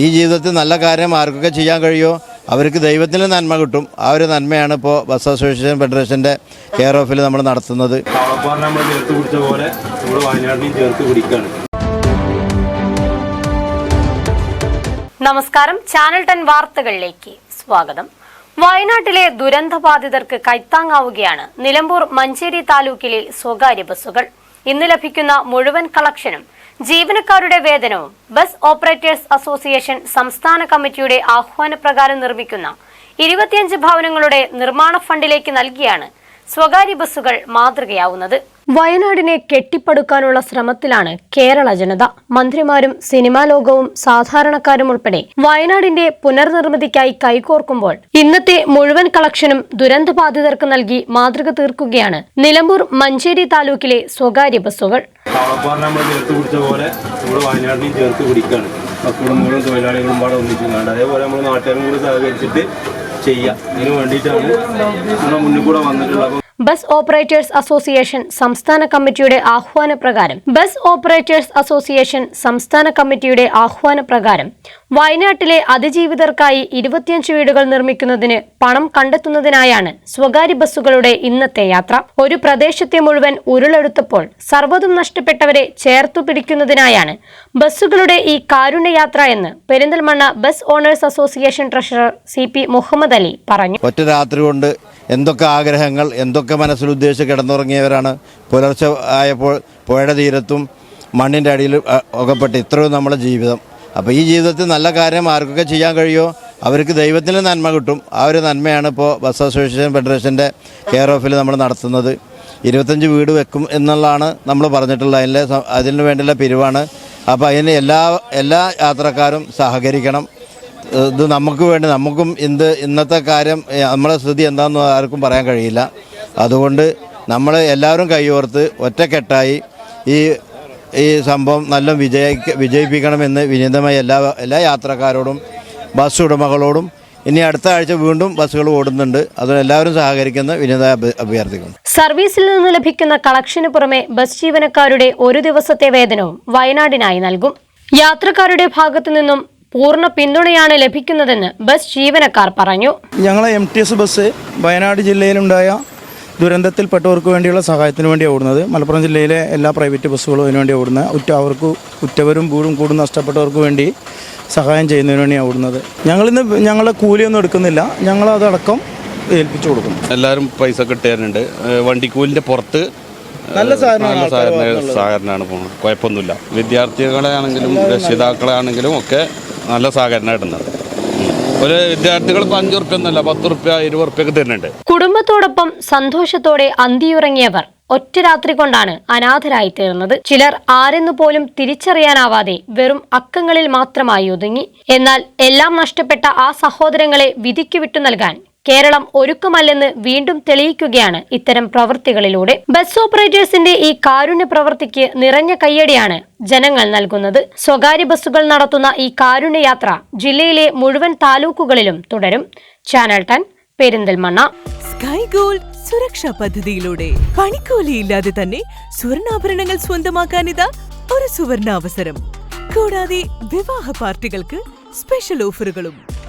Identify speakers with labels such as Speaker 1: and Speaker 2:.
Speaker 1: ഈ ജീവിതത്തിൽ നല്ല കാര്യം ആർക്കൊക്കെ ചെയ്യാൻ കഴിയുമോ? അവർക്ക് ദൈവത്തിന് നന്മ കിട്ടും. ആ ഒരു നന്മയാണ് ഇപ്പോൾ ബസ് അസോസിയേഷൻ ഫെഡറേഷന്റെ കെയർ ഓഫിൽ നമ്മൾ നടത്തുന്നത്.
Speaker 2: കാളപ്പാറിനെ നമ്മൾ ചേർത്ത് പിടിച്ച പോലെ നമ്മൾ വയനാട്ടിനെയും ചേർത്ത് പിടിക്കുകയാണ്
Speaker 3: നമസ്കാരം. ചാനൽ ടെൻ വാർത്തകളിലേക്ക് സ്വാഗതം. വയനാട്ടിലെ ദുരന്തബാധിതർക്ക് കൈത്താങ്ങാവുകയാണ് നിലമ്പൂർ മഞ്ചേരി താലൂക്കിലെ സ്വകാര്യ ബസ്സുകൾ. ഇന്ന് ലഭിക്കുന്ന മുഴുവൻ കളക്ഷനും ജീവനക്കാരുടെ വേതനവും ബസ് ഓപ്പറേറ്റേഴ്സ് അസോസിയേഷൻ സംസ്ഥാന കമ്മിറ്റിയുടെ ആഹ്വാനപ്രകാരം നിർമ്മിക്കുന്ന ഇരുപത്തിയഞ്ച് ഭവനങ്ങളുടെ നിർമ്മാണ ഫണ്ടിലേക്ക് നൽകിയാണ് സ്വകാര്യ ബസ്സുകൾ മാതൃകയാവുന്നത്. വയനാടിനെ കെട്ടിപ്പടുക്കാനുള്ള ശ്രമത്തിലാണ് കേരള ജനത. മന്ത്രിമാരും സിനിമാ ലോകവും സാധാരണക്കാരും ഉൾപ്പെടെ വയനാടിന്റെ പുനർനിർമ്മിതിക്കായി കൈകോർക്കുമ്പോൾ ഇന്നത്തെ മുഴുവൻ കളക്ഷനും ദുരന്തബാധിതർക്ക് നൽകി മാതൃക തീർക്കുകയാണ് നിലമ്പൂർ മഞ്ചേരി താലൂക്കിലെ സ്വകാര്യ ബസ്സുകൾ.
Speaker 2: പോലെ നമ്മൾ വയനാട്ടിനെയും ചേർത്ത് പിടിക്കുകയാണ്. ആ കുടുംബങ്ങളും തൊഴിലാളികളും പാടെ ഒന്നിച്ച് അതേപോലെ നമ്മൾ നാട്ടുകാരും സഹകരിച്ചിട്ട് ചെയ്യാം. ഇതിന് വേണ്ടിയിട്ടാണ് നമ്മുടെ മുന്നിൽ കൂടെ വന്നിട്ടുള്ളത്.
Speaker 3: ബസ് ഓപ്പറേറ്റേഴ്സ് അസോസിയേഷൻ സംസ്ഥാന കമ്മിറ്റിയുടെ ആഹ്വാനപ്രകാരം. ബസ് ഓപ്പറേറ്റേഴ്സ് അസോസിയേഷൻ സംസ്ഥാന കമ്മിറ്റിയുടെ ആഹ്വാനപ്രകാരം വയനാട്ടിലെ അതിജീവിതർക്കായി ഇരുപത്തിയഞ്ച് വീടുകൾ നിർമ്മിക്കുന്നതിന് പണം കണ്ടെത്തുന്നതിനായാണ് സ്വകാര്യ ബസ്സുകളുടെ ഇന്നത്തെ യാത്ര. ഒരു പ്രദേശത്തെ മുഴുവൻ ഉരുളെടുത്തപ്പോൾ സർവതും നഷ്ടപ്പെട്ടവരെ ചേർത്തു പിടിക്കുന്നതിനായാണ് ബസ്സുകളുടെ ഈ കാരുണ്യയാത്ര എന്ന് Perinthalmanna bus owners association treasurer C P Muhammad Ali പറഞ്ഞു.
Speaker 1: ഒറ്റ രാത്രി കൊണ്ട് എന്തൊക്കെ ആഗ്രഹങ്ങൾ എന്തൊക്കെ മനസ്സിൽ ഉദ്ദേശിച്ച് കിടന്നുറങ്ങിയവരാണ്. പുലർച്ചെ ആയപ്പോൾ പുഴയുടെ തീരത്തും മണ്ണിന്റെ അടിയിൽ ഒക്കെപ്പെട്ട് ഇത്രയും നമ്മുടെ ജീവിതം. അപ്പോൾ ഈ ജീവിതത്തിൽ നല്ല കാര്യം ആർക്കൊക്കെ ചെയ്യാൻ കഴിയുമോ? അവർക്ക് ദൈവത്തിന് നന്മ കിട്ടും. ആ ഒരു നന്മയാണ് ഇപ്പോൾ ബസ് അസോസിയേഷൻ ഫെഡറേഷന്റെ കെയർ ഓഫിൽ നമ്മൾ നടത്തുന്നത്. ഇരുപത്തഞ്ച് വീട് വെക്കും എന്നുള്ളതാണ് നമ്മൾ പറഞ്ഞിട്ടുള്ളത്. അതിന്റെ അതിന് വേണ്ടിയുള്ള പിരിവാണ്. അപ്പോൾ അതിന് എല്ലാ എല്ലാ യാത്രക്കാരും സഹകരിക്കണം. ഇത് നമുക്ക് വേണ്ടി നമുക്കും എന്ത് ഇന്നത്തെ കാര്യം നമ്മുടെ സ്ഥിതി എന്താണെന്ന് ആർക്കും പറയാൻ കഴിയില്ല. അതുകൊണ്ട് നമ്മൾ എല്ലാവരും കൈയോർത്ത് ഒറ്റക്കെട്ടായി ഈ ഈ സംഭവം നല്ല വിജയ വിജയിപ്പിക്കണമെന്ന് വിനീതമായി എല്ലാ എല്ലാ യാത്രക്കാരോടും ബസ് ഉടമകളോടും ഇനി അടുത്ത ആഴ്ച വീണ്ടും ബസ്സുകൾ ഓടുന്നുണ്ട്. അതിന് എല്ലാവരും സഹകരിക്കുന്ന വിനീത അഭ്യ- അഭ്യർത്ഥിക്കുന്നു.
Speaker 3: സർവീസിൽ നിന്ന് ലഭിക്കുന്ന കളക്ഷന് പുറമെ ബസ് ജീവനക്കാരുടെ ഒരു ദിവസത്തെ വേതനവും വയനാടിനായി നൽകും. യാത്രക്കാരുടെ ഭാഗത്തു നിന്നും പൂർണ പിന്തുണയാണ് ലഭിക്കുന്നതെന്ന് ബസ് ജീവനക്കാർ പറഞ്ഞു.
Speaker 4: ഞങ്ങളെ M T S bus Wayanad ജില്ലയിലുണ്ടായ ദുരന്തത്തിൽപ്പെട്ടവർക്ക് വേണ്ടിയുള്ള സഹായത്തിന് വേണ്ടി ഓടുന്നത്. മലപ്പുറം ജില്ലയിലെ എല്ലാ പ്രൈവറ്റ് ബസ്സുകളും അതിനുവേണ്ടി ഓടുന്നത്. ഉറ്റ അവർക്ക് ഉറ്റവരും വീടും കൂടും നഷ്ടപ്പെട്ടവർക്ക് വേണ്ടി സഹായം ചെയ്യുന്നതിന് വേണ്ടിയാണ് ഓടുന്നത്. ഞങ്ങളിന്ന് ഞങ്ങളുടെ കൂലിയൊന്നും എടുക്കുന്നില്ല. ഞങ്ങളതടക്കം ഏൽപ്പിച്ചു കൊടുക്കും
Speaker 5: എല്ലാവരും പൈസ കിട്ടാറുണ്ട് വണ്ടിക്കൂലിന്റെ പുറത്ത്
Speaker 4: നല്ല സഹകരണമാണ്
Speaker 5: പോകുന്നത്. കുഴപ്പമൊന്നുമില്ല. വിദ്യാർത്ഥികളെ ആണെങ്കിലും രക്ഷിതാക്കളെ ആണെങ്കിലും ഒക്കെ നല്ല സഹകരണം ഇടുന്നത്. ഒരു വിദ്യാർത്ഥികൾ അഞ്ചു റുപ്യ ഒന്നല്ല പത്ത് റുപ്യ ഇരുപത് റുപ്യൊക്കെ തരുന്നുണ്ട്.
Speaker 3: കുടുംബത്തോടൊപ്പം സന്തോഷത്തോടെ അന്തിയുറങ്ങിയവർ ഒറ്റ രാത്രി കൊണ്ടാണ് അനാഥരായി തീർന്നത്. ചിലർ ആരെന്നു പോലും തിരിച്ചറിയാനാവാതെ വെറും അക്കങ്ങളിൽ മാത്രമായി ഒതുങ്ങി. എന്നാൽ എല്ലാം നഷ്ടപ്പെട്ട ആ സഹോദരങ്ങളെ വിധിക്കു വിട്ടു നൽകാൻ കേരളം ഒരുക്കമല്ലെന്ന് വീണ്ടും തെളിയിക്കുകയാണ് ഇത്തരം പ്രവൃത്തികളിലൂടെ ബസ് ഓപ്പറേറ്റേഴ്സിന്റെ ഈ കാരുണ്യ പ്രവൃത്തിക്ക് നിറഞ്ഞ കയ്യടിയാണ് ജനങ്ങൾ നൽകുന്നത്. സ്വകാര്യ ബസ്സുകൾ നടത്തുന്ന ഈ കാരുണ്യയാത്ര ജില്ലയിലെ മുഴുവൻ താലൂക്കുകളിലും തുടരും. Channel ten Perinthalmanna.
Speaker 6: Sky Gold സുരക്ഷാ പദ്ധതിയിലൂടെ പണിക്കൂലിയില്ലാതെ തന്നെ സ്വർണാഭരണങ്ങൾ സ്വന്തമാക്കാൻ ഇതാ ഒരു സുവർണാവസരം. കൂടാതെ വിവാഹ പാർട്ടികൾക്ക് സ്പെഷ്യൽ ഓഫറുകളും